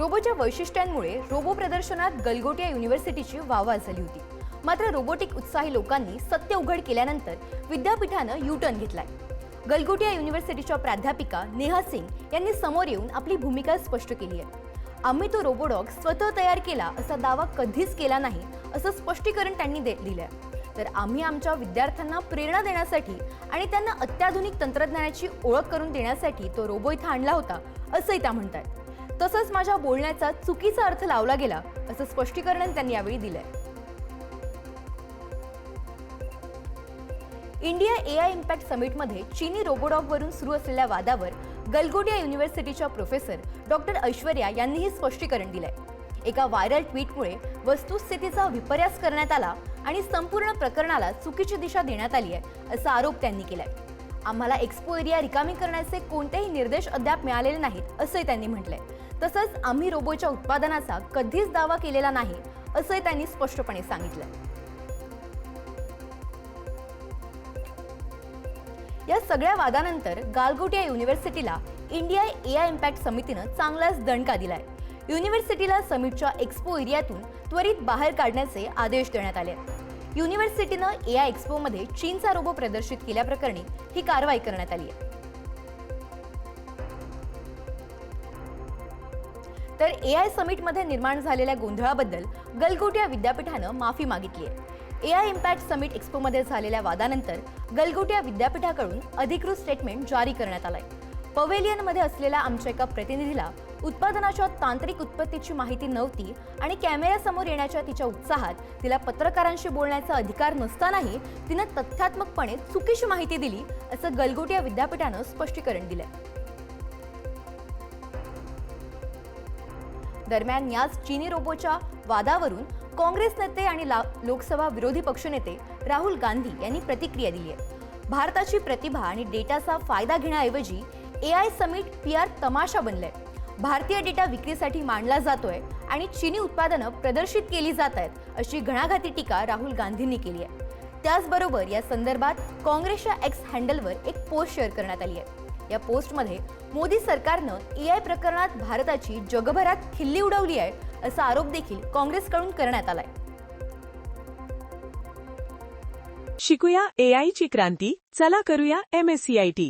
रोबोच्या वैशिष्ट्यांमुळे रोबो प्रदर्शनात गलगोटिया युनिव्हर्सिटीची वाहवा झाली होती. मात्र रोबोटिक उत्साही लोकांनी सत्य उघड केल्यानंतर विद्यापीठानं यू टर्न घेतलाय. गलगोटिया युनिव्हर्सिटीच्या प्राध्यापिका नेहा सिंग यांनी समोर येऊन आपली भूमिका स्पष्ट केली आहे. आम्ही तो रोबोडॉग स्वतः तयार केला असा दावा कधीच केला नाही असं स्पष्टीकरण त्यांनी दे दिलंय. तर आम्ही आमच्या विद्यार्थ्यांना प्रेरणा देण्यासाठी आणि त्यांना अत्याधुनिक तंत्रज्ञानाची ओळख करून देण्यासाठी तो रोबो इथं आणला होता असंही त्या म्हणतात तसंच माझ्या बोलण्याचा चुकीचा अर्थ लावला गेला असं स्पष्टीकरण त्यांनी यावेळी दिलंय. इंडिया ए आय इम्पॅक्ट समिटमध्ये चीनी रोबोडॉगवरून सुरू असलेल्या वादावर गलगोटिया युनिव्हर्सिटीच्या प्रोफेसर डॉक्टर ऐश्वर्या यांनीही स्पष्टीकरण दिलंय. एका व्हायरल ट्विटमुळे वस्तुस्थितीचा विपर्यास करण्यात आला आणि संपूर्ण प्रकरणाला चुकीची दिशा देण्यात आली आहे असा आरोप त्यांनी केलाय. आम्हाला एक्सपो एरिया रिकामी करण्याचे कोणतेही निर्देश अद्याप मिळालेले नाहीत असंही त्यांनी म्हटलंय. तसंच आम्ही रोबोच्या उत्पादनाचा कधीच दावा केलेला नाही असंही त्यांनी स्पष्टपणे सांगितलं. या सगळ्या वादानंतर गालगोटिया युनिव्हर्सिटीला इंडिया ए आय इम्पॅक्ट समितीनं चांगलाच दणका दिलाय. युनिव्हर्सिटीला समिटच्या एक्स्पो एरियातून त्वरित बाहेर काढण्याचे आदेश देण्यात आले. युनिव्हर्सिटीनं ए आय एक्स्पोमध्ये चीनचा रोबो प्रदर्शित केल्याप्रकरणी ही कारवाई करण्यात आली आहे. तर ए आय समिटमध्ये निर्माण झालेल्या गोंधळाबद्दल गलगोटिया विद्यापीठानं माफी मागितली आहे. ए आय इम्पॅक्ट समिट एक्स्पोमध्ये झालेल्या वादानंतर गलगोटिया विद्यापीठाकडून अधिकृत स्टेटमेंट जारी करण्यात आलंय. पवेलियनमध्ये असलेल्या आमच्या एका प्रतिनिधीला उत्पादनाच्या तांत्रिक उत्पत्तीची माहिती नव्हती आणि कॅमेऱ्यासमोर येण्याच्या तिच्या उत्साहात तिला पत्रकारांशी बोलण्याचा अधिकार नसतानाही तिनं तथ्यात्मकपणे चुकीची माहिती दिली असं गलगोटिया विद्यापीठानं स्पष्टीकरण दिलंय. दरम्यान याच चीनी रोबोच्या वादावरून काँग्रेस नेते आणि ला- लोकसभा विरोधी पक्षनेते राहुल गांधी यांनी प्रतिक्रिया दिली आहे. भारताची प्रतिभा आणि डेटाचा फायदा घेण्याऐवजी A I summit P R तमाशा बनलाय. भारतीय डेटा विक्रीसाठी मांडला जातोय आणि चीनी उत्पादनं प्रदर्शित केली जात आहेत अशी घणाघाती टीका राहुल गांधींनी केली आहे. त्याचबरोबर या संदर्भात काँग्रेसच्या एक्स हँडलवर एक पोस्ट शेअर करण्यात आली आहे. या पोस्टमध्ये मोदी सरकारनं ए आय प्रकरणात भारताची जगभरात खिल्ली उडवली आहे असा आरोप देखील काँग्रेसकडून करण्यात आलाय. शिकूया एआयची क्रांती चला करूया एमएससीआयटी